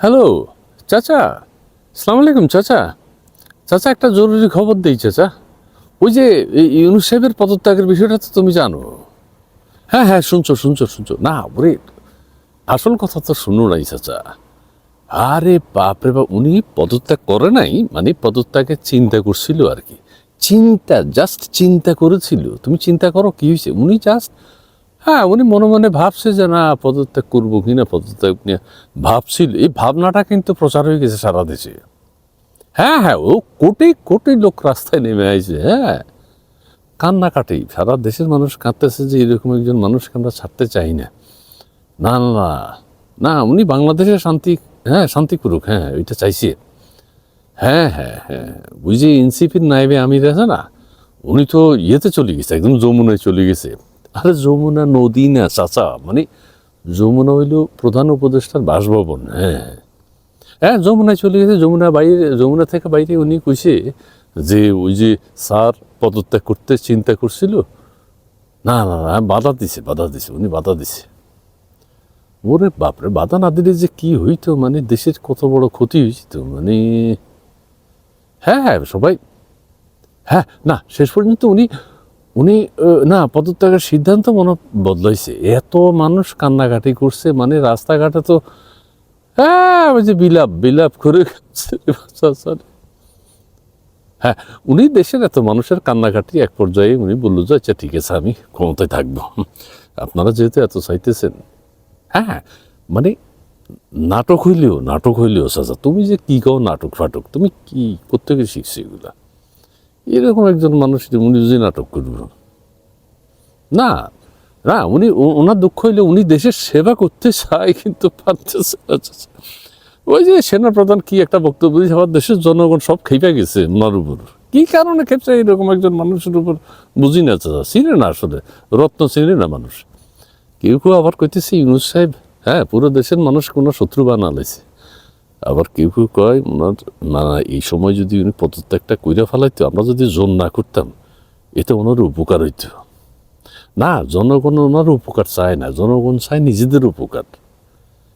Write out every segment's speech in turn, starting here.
Hello চাচা। সালাম আলাইকুম, চাচা। চাচা, একটা জরুরি খবর দিই, চাচা। ওই যে ইউনুস পদত্যাগের বিষয়টা তো তুমি জানো। হ্যাঁ হ্যাঁ শুনছো শুনছো শুনছো। না, ওরে, আসল কথা তো শুনো নাই, চাচা। আরে বাপরে বাপ, উনি পদত্যাগ করে নাই মানে পদত্যাগের চিন্তা করছিল আর কি। চিন্তা জাস্ট চিন্তা করেছিল। তুমি চিন্তা করো কি হয়েছে? উনি জাস্ট হ্যাঁ উনি মনে মনে ভাবছে যে, না, পদত্যাগ করব কি না, পদত্যাগ নিয়ে ভাবছিল। এই ভাবনাটা কিন্তু প্রচার হয়ে গেছে সারা দেশে। হ্যাঁ হ্যাঁ ও কোটি কোটি লোক রাস্তায় নেমে আইছে হ্যাঁ। কান্নাকাটি, সারা দেশের মানুষ কাঁদতেছে যে, এরকম একজন মানুষকে আমরা ছাড়তে চাই না। না না না উনি বাংলাদেশে শান্তি হ্যাঁ শান্তি করুক হ্যাঁ ওইটা চাইছে। হ্যাঁ হ্যাঁ হ্যাঁ ওই যে এনসিপির নাইবে আমির আছে না উনি তো ইয়েতে চলে গেছে, একদম যমুনায় চলে গেছে। আরে যমুনা নদী না, চাচা মানে যমুনা হইল প্রধান উপদেষ্টার বাসভবন হ্যাঁ। হ্যাঁ যমুনায় চলে গেছে, যমুনা বাইরে, যমুনা থেকে বাইরে উনি কইছে যে ওই যে স্যার পদত্যাগ করতে চিন্তা করছিল। না না না, বাধা দিছে বাধা দিছে, উনি বাধা দিছে। ওরে বাপরে বাধা না দিলে যে কি হইতো মানে দেশের কত বড় ক্ষতি হয়েছে তো মানে হ্যাঁ হ্যাঁ সবাই হ্যাঁ না, শেষ পর্যন্ত উনি উনি না, পদত্যাগের সিদ্ধান্ত মনে বদলাইছে। এত মানুষ কান্নাকাটি করছে মানে রাস্তাঘাটে তো হ্যাঁ যে বিলাপ বিলাপ করে হ্যাঁ উনি দেশের এত মানুষের কান্নাকাটি এক পর্যায়ে উনি বলল যে আচ্ছা ঠিক আছে, আমি ক্ষমতায় থাকব। আপনারা যেহেতু এত চাইতেছেন হ্যাঁ মানে নাটক হইলেও নাটক হইলেও চাচা তুমি যে কি কও নাটক ফাটক তুমি কি কোথেকে শিখছো এগুলা? এরকম একজন মানুষ উনি যদি নাটক করব। না না, উনি ওনার দুঃখ হইলে উনি দেশের সেবা করতে চায়, কিন্তু পারতেছে। ওই যে সেনা প্রধান কি একটা বক্তব্য দিয়েছে আমার দেশের জনগণ সব খেপে গেছে ওনার উপর। কি কারণে খেপছে এরকম একজন মানুষের উপর? বুঝি না চাচা, চিনে না আসলে, রত্ন চিনে না মানুষ। কেউ কেউ আবার কইতেছে, ইউনুস সাহেব হ্যাঁ পুরো দেশের মানুষ কোনো শত্রু বানালেছে। আবার কেউ কেউ কয় ওনার না না, এই সময় যদি উনি পদত্যাগটা কইরা ফেলাইতো, আমরা যদি জোন না করতাম এতে ওনার উপকার হইতো। না, জনগণ ওনার উপকার চায় না, জনগণ চায় নিজেদের উপকার।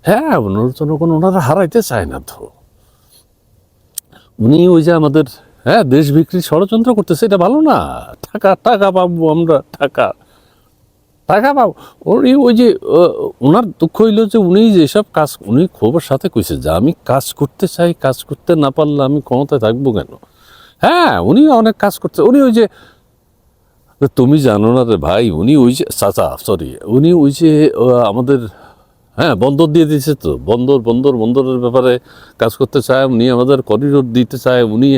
হ্যাঁ ওনার জনগণ ওনারা হারাইতে চায় না তো। উনি ওই যে আমাদের হ্যাঁ দেশ বিক্রি ষড়যন্ত্র করতেছে, এটা ভালো না। টাকা টাকা পাবো আমরা, টাকা। টাকা পাবো। উনি ওই যে ওনার দুঃখ হইল যে উনি যেসব কাজ, উনি খবর সাথে কইছে যে আমি কাজ করতে চাই, কাজ করতে না পারলে আমি ক্ষমতায় থাকব কেন? হ্যাঁ উনি অনেক কাজ করতে, উনি ওই যে, তুমি জানো না রে ভাই, উনি ওই যে, চাচা সরি উনি ওই যে আমাদের হ্যাঁ বন্দর দিয়ে দিয়েছে তো, বন্দর বন্দর, বন্দরের ব্যাপারে কাজ করতে চায়, উনি আমাদের করিডোর দিতে চায়, উনি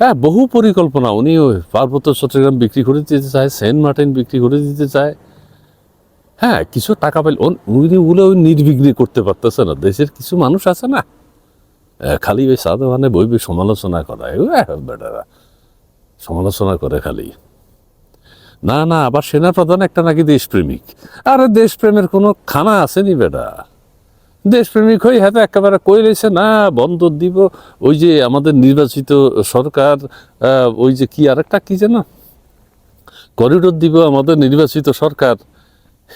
হ্যাঁ বহু পরিকল্পনা। উনি ওই পার্বত্য চট্টগ্রাম বিক্রি করে দিতে চায় সেন্ট মার্টিন বিক্রি করে দিতে চায়। হ্যাঁ কিছু টাকা পাইলে। উনি ওগুলো ওই নির্বিঘ্নে করতে পারতেছে না। দেশের কিছু মানুষ আছে না। খালি ওই সাদা মানে বই বই সমালোচনা ও, আহ, বেটারা। সমালোচনা করে খালি। না না আবার সেনাপ্রধান একটা নাকি দেশপ্রেমিক। আরে দেশপ্রেমের কোনো খানা আসেনি বেটা। দেশপ্রেমিক হয়ে হাতে একেবারে কই রয়েছে না, বন্ধ দিব। ওই যে আমাদের নির্বাচিত সরকার ওই যে কি আরেকটা, কি যেন? করিডোর দিব আমাদের নির্বাচিত সরকার।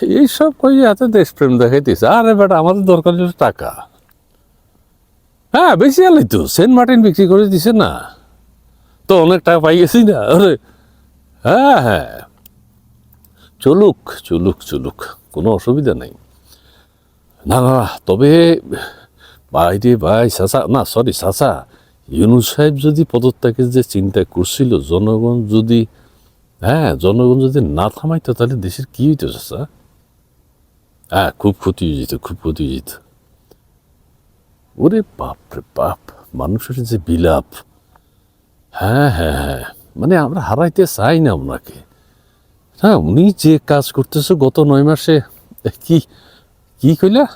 এইসব কই হাতে দেশপ্রেম দেখাইতেছে? আরে বেটা, আমাদের দরকার হলো টাকা। হ্যাঁ বেশি আলাই তো। সেন্ট মার্টিন বিক্রি করে দিছে না। তো অনেক টাকা পাই গেছি না। আরে হ্যাঁ হ্যাঁ। চলুক চলুক চলুক। কোনো অসুবিধা নেই। না না তবে বাইরে ভাই চাচা না সরি চাচা ইউনুস সাহেব যদি পদত্যাগের যে চিন্তা করছিল, জনগণ যদি হ্যাঁ জনগণ যদি না থামাইতো, তাহলে দেশের কী হইতো চাচা হ্যাঁ খুব ক্ষতি হয়ে যেত, খুব ক্ষতি হয়ে যেত। ওরে বাপ রে বাপ, মানুষের যে বিলাপ। হ্যাঁ হ্যাঁ হ্যাঁ মানে আমরা হারাইতে চাই না ওনাকে। হ্যাঁ উনি যে কাজ করতেছে, গত নয় মাসে, কি কি কইলা?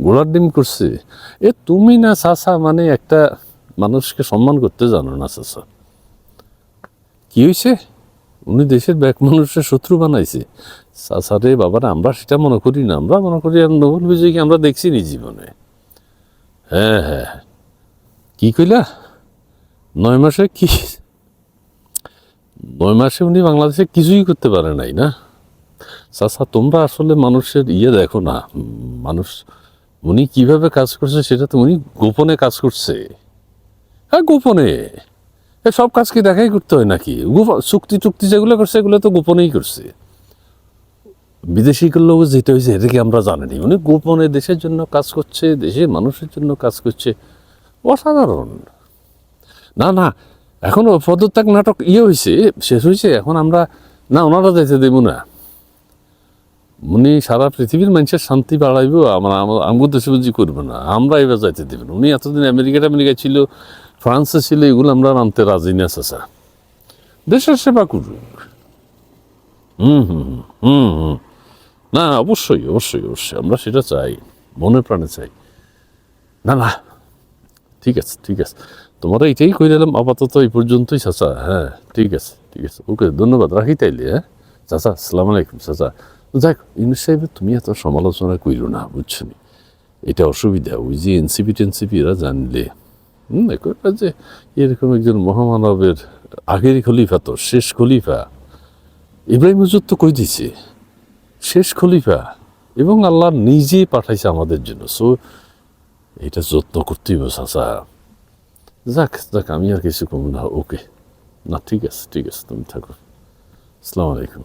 গোলার ডিম করছে। এ তুমি না চাচা মানে একটা মানুষকে সম্মান করতে জানো না চাচা। কি হয়েছে উনি দেশের ব্যাক মানুষের শত্রু বানাইছে। চাচা রে বাবারা, আমরা সেটা মনে করি না। আমরা মনে করি আর নোবেল বিজয়কে আমরা দেখছি নি জীবনে। হ্যাঁ হ্যাঁ। কি কইলা? নয় মাসে কি? নয় মাসে উনি বাংলাদেশে কিছুই করতে পারে নাই না? চাচা, তোমরা আসলে মানুষের ইয়ে দেখো না। মানুষ, উনি কীভাবে কাজ করছে সেটা তো উনি গোপনে কাজ করছে। হ্যাঁ গোপনে। সব কাজ কি দেখাই করতে হয় নাকি? চুক্তি টুক্তি যেগুলো করছে, এগুলো তো গোপনেই করছে। বিদেশি লোক যেটা হয়েছে, এটা কি আমরা জানিনি? উনি গোপনে দেশের জন্য কাজ করছে, দেশের মানুষের জন্য কাজ করছে। অসাধারণ। না না, এখনও পদত্যাগ নাটক ইয়ে হয়েছে, শেষ হয়েছে, এখন আমরা, না, ওনারা যেতে দেব না। উনি সারা পৃথিবীর মানুষের শান্তি বাড়াইব, আমরা আমগো দেশে বুঝি করব না। আমরা এবার যাইতে দেবেন উনি এতদিন আমেরিকা আমেরিকা ছিল, ফ্রান্সে ছিল, এগুলো আমরা নামতে রাজি না, চাচা। দেশের সেবা করুক। হুম হুম হুম হুম না, অবশ্যই অবশ্যই অবশ্যই। আমরা সেটা চাই, মনে প্রাণে চাই। না না। ঠিক আছে ঠিক আছে। তোমরা এটাই করে দিলাম, আপাতত এই পর্যন্তই, চাচা। হ্যাঁ ঠিক আছে ঠিক আছে। ওকে, ধন্যবাদ। রাখি তাইলে হ্যাঁ? চাচা, আসসালামু আলাইকুম, চাচা। দেখ, ইউনুস সাহেবের তুমি এত সমালোচনা কইরো না, বুঝছ? এটা অসুবিধা, ওই যে এনসিপি টেনসিপি এরা জানলে। হুম যে এরকম একজন মহামানবের আগের খলিফা তো, শেষ খলিফা। ইব্রাহিম হুজুর তো কই দিছে? শেষ খলিফা। এবং আল্লাহ নিজে পাঠাইছে আমাদের জন্য। সো এটা যত্ন করতেই চাচা। যাক যাক, আমি আর কিছু কম না। ওকে না, ঠিক আছে ঠিক আছে, তুমি থাকো। আসসালামু আলাইকুম।